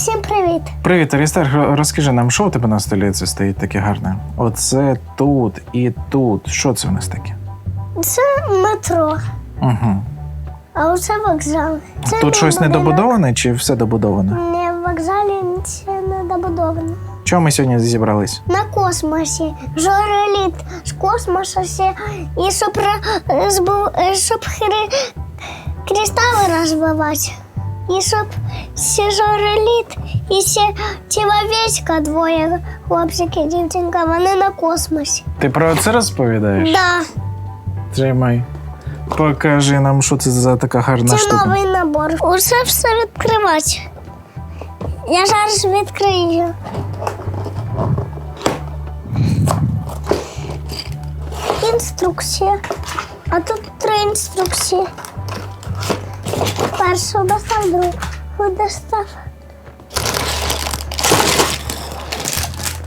Всім привіт! Привіт, Арістар, розкажи нам, що у тебе на столі це стоїть таке гарне? Оце тут і тут. Що це у нас таке? Це метро, Угу. а оце вокзал. Це Тут щось будинок. недобудоване чи все добудоване? Не в вокзалі це не добудовано. Чого ми сьогодні зібрались? На космосі. Жореліт з космосу все. І збу- щоб кристали розбивати. І щоб ще жореліт, і ще чоловічка двоє, хлопчик і дівчинка, вони на космосі. Ти про це розповідаєш? Да, Тримай. Покажи нам, що це за така гарна це штука. новий набор. Усе все відкривати. Я зараз відкрию. Інструкція. А тут три інструкції. Першу достав, другу достав.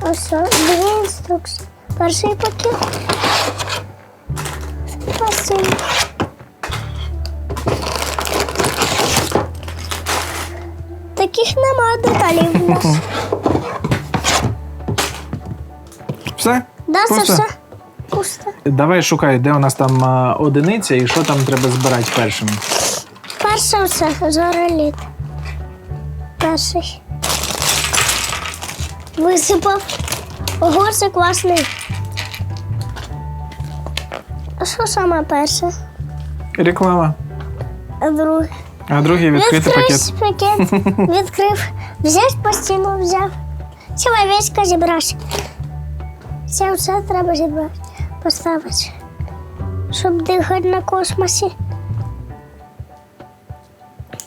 Ось дві інструкції. Перший пакет. Спасибо. Таких нема деталей в нас. Все? Да, це Пусто? все пусто. Давай шукай, де у нас там а, одиниця і що там треба збирати першим. Перше все зореліт. Перший. Висипав. Ого, це класний. А що саме перше? Реклама. А друге? А другий відкритий пакет. пакет. Відкрив. Взяв постійно, взяв. Чоловічка зібрав. Це все треба зібрати. Поставити. Щоб дихати на космосі.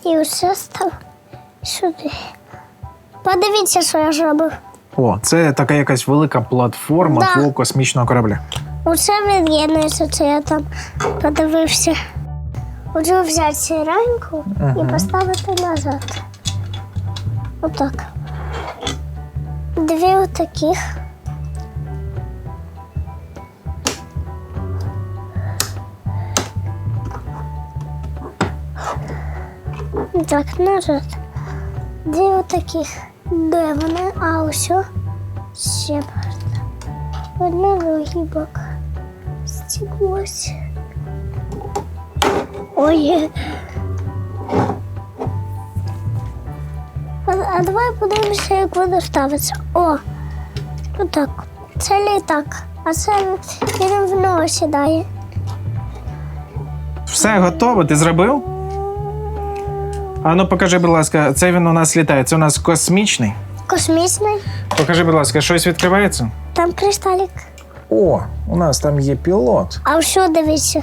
І все став сюди. Подивіться, що я зробив. О, це така якась велика платформа Да. твого космічного корабля. Оце від'єднується, це я там подивився. Хочу взяти сіреньку і поставити назад. Отак. Дві отаких. Так, назад. Дві отаких. Де вони? А ось. Ще. Одна другий бок. Стіглось. Ой. А, а давай подивимося, як воно ставиться. О! Отак. Це літак. А це він в нього сідає. Все готово, ти зробив? А ну покажи, будь ласка, це він у нас літає. Це у нас космічний. Космічний. Покажи, будь ласка, щось відкривається? Там кришталік. О, у нас там є пілот. А що дивіться?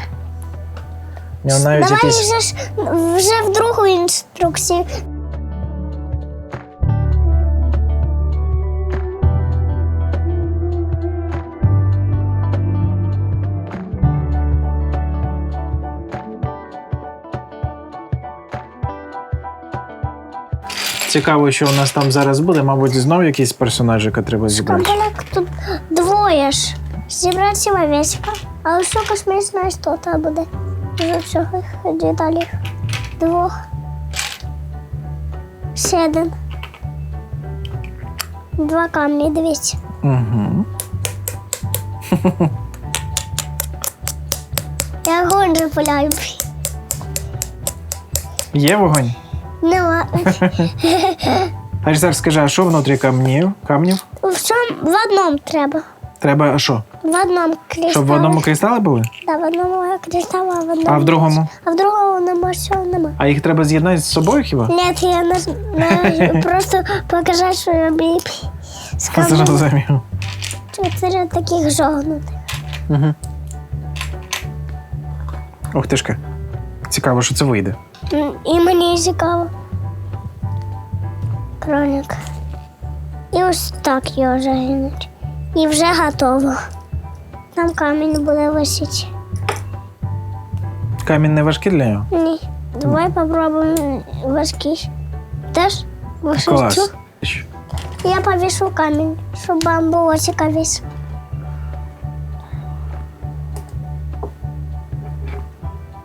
Навіть Давай якісь... вже ж вже в другу інструкцію. Цікаво, що у нас там зараз буде. Мабуть, знов якісь персонажі, які треба зібрати. Компанек тут двоє ж. Зібрати чоловічка, а ось космічна істота буде. З цього деталей. Двох. Ще один. Два камні, дивіться. Угу. Я огонь запаляю. Є вогонь. Нема. А зараз скажи, а що внутрі камнів? камнів? В чому в одному треба. Треба що? В одному кристалі. Щоб в одному кристали були? Да, в одному кристалі, а в одному. А в другому? А в другому нема всього нема. А їх треба з'єднати з собою хіба? Ні, я не, не просто показати, що я бій. Зрозумів. чотири таких жогнутих. Угу. Ух ти шка. Цікаво, що це вийде. І мені цікаво. Кролик. І ось так його загинуть. І вже готово. Там камінь буде висіти. Камінь не важкий для нього? Ні. Давай попробуємо важкий. Теж Клас. Я повішу камінь, щоб вам було цікавіше.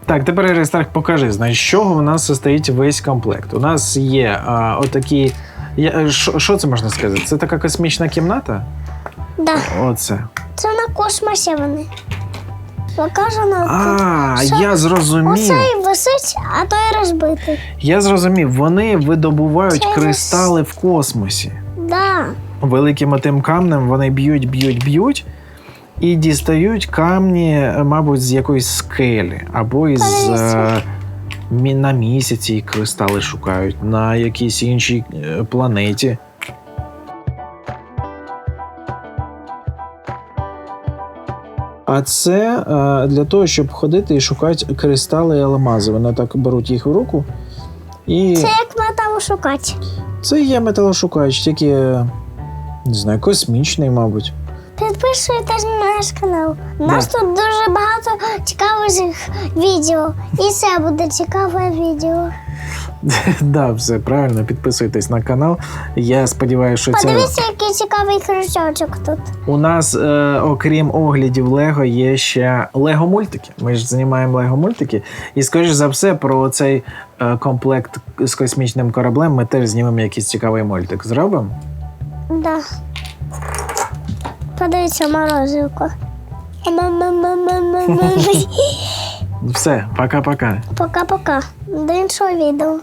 Так, тепер Аристарх, покажи, з чого у нас состоїть весь комплект. У нас є а, отакі Я, що, що це можна сказати? Це така космічна кімната? Да. Оце. Це на космосі вони. Показано А, Що? я зрозумів. Оцей висить, а той розбитий. Я зрозумів. Вони видобувають Це кристали в космосі. Да. Великим отим камнем вони б'ють, б'ють, б'ють. І дістають камні, е, мабуть, з якоїсь скелі, або із е, мі- на місяці кристали шукають, на якійсь іншій е, планеті. А це е, для того, щоб ходити і шукати кристали і алмази. Вони так беруть їх в руку. І Це як металу шукати. це є металошукач, тільки не знаю, космічний, мабуть. Підписуйтесь на наш канал. У нас тут дуже багато цікавих відео. І це буде цікаве відео. да, все правильно. Підписуйтесь на канал. Я сподіваюся, що це Подивіться, який цікавий крючочок тут. у нас, е, окрім оглядів Лего, є ще Лего мультики. Ми ж знімаємо Лего мультики. І скоріш за все, про цей е, комплект з космічним кораблем ми теж знімемо якийсь цікавий мультик. Зробимо? Да. Подивіться морозивку. Все, пока-пока. Пока-пока. До іншого відео.